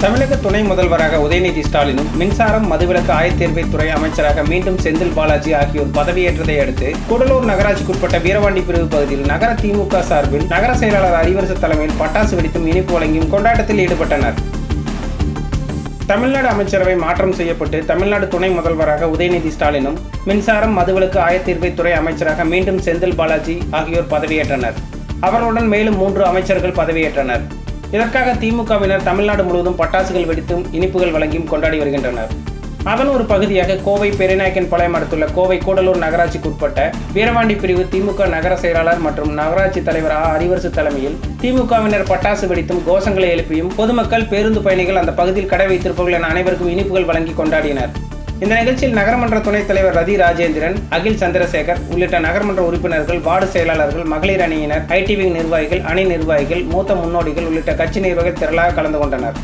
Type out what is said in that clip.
தமிழக துணை முதல்வராக உதயநிதி ஸ்டாலினும் மின்சாரம் மதுவிலக்கு ஆயத்தேர்வைத் துறை அமைச்சராக மீண்டும் செந்தில் பாலாஜி ஆகியோர் பதவியேற்றதை அடுத்து கூடலூர் நகராட்சிக்குட்பட்ட வீரவாண்டி பிரிவு பகுதியில் நகர திமுக சார்பில் நகர செயலாளர் அறிவரசு தலைமையில் பட்டாசு வெடித்தும் இனிப்பு வழங்கியும் கொண்டாட்டத்தில் ஈடுபட்டனர். தமிழ்நாடு அமைச்சரவை மாற்றம் செய்யப்பட்டு தமிழ்நாடு துணை முதல்வராக உதயநிதி ஸ்டாலினும் மின்சாரம் மதுவிலக்கு ஆயத்தீர்வைத் துறை அமைச்சராக மீண்டும் செந்தில் பாலாஜி ஆகியோர் பதவியேற்றனர். அவர்களுடன் மேலும் மூன்று அமைச்சர்கள் பதவியேற்றனர். இதற்காக திமுகவினர் தமிழ்நாடு முழுவதும் பட்டாசுகள் வெடித்தும் இனிப்புகள் வழங்கியும் கொண்டாடி வருகின்றனர். அதன் ஒரு பகுதியாக கோவை பெருநாயக்கன் பாளையம் அடுத்துள்ள கோவை கூடலூர் நகராட்சிக்கு உட்பட்ட வீரவாண்டி பிரிவு திமுக நகர செயலாளர் மற்றும் நகராட்சி தலைவர் ஆ. அறிவரசு தலைமையில் திமுகவினர் பட்டாசு வெடித்தும் கோஷங்களை எழுப்பியும் பொதுமக்கள் பேருந்து பயணிகள் அந்த பகுதியில் கடை வைத்திருப்பவர்கள் என அனைவருக்கும் இனிப்புகள் வழங்கி கொண்டாடினர். இந்த நிகழ்ச்சியில் நகரமன்ற துணைத் தலைவர் ரதி ராஜேந்திரன் அகில் சந்திரசேகர் உள்ளிட்ட நகரமன்ற உறுப்பினர்கள் வார்டு செயலாளர்கள் மகளிர் அணியினர் ஐடிவி நிர்வாகிகள் அணி நிர்வாகிகள் மூத்த முன்னோடிகள் உள்ளிட்ட கட்சி நிர்வாகிகள் திரளாக கலந்து கொண்டனர்.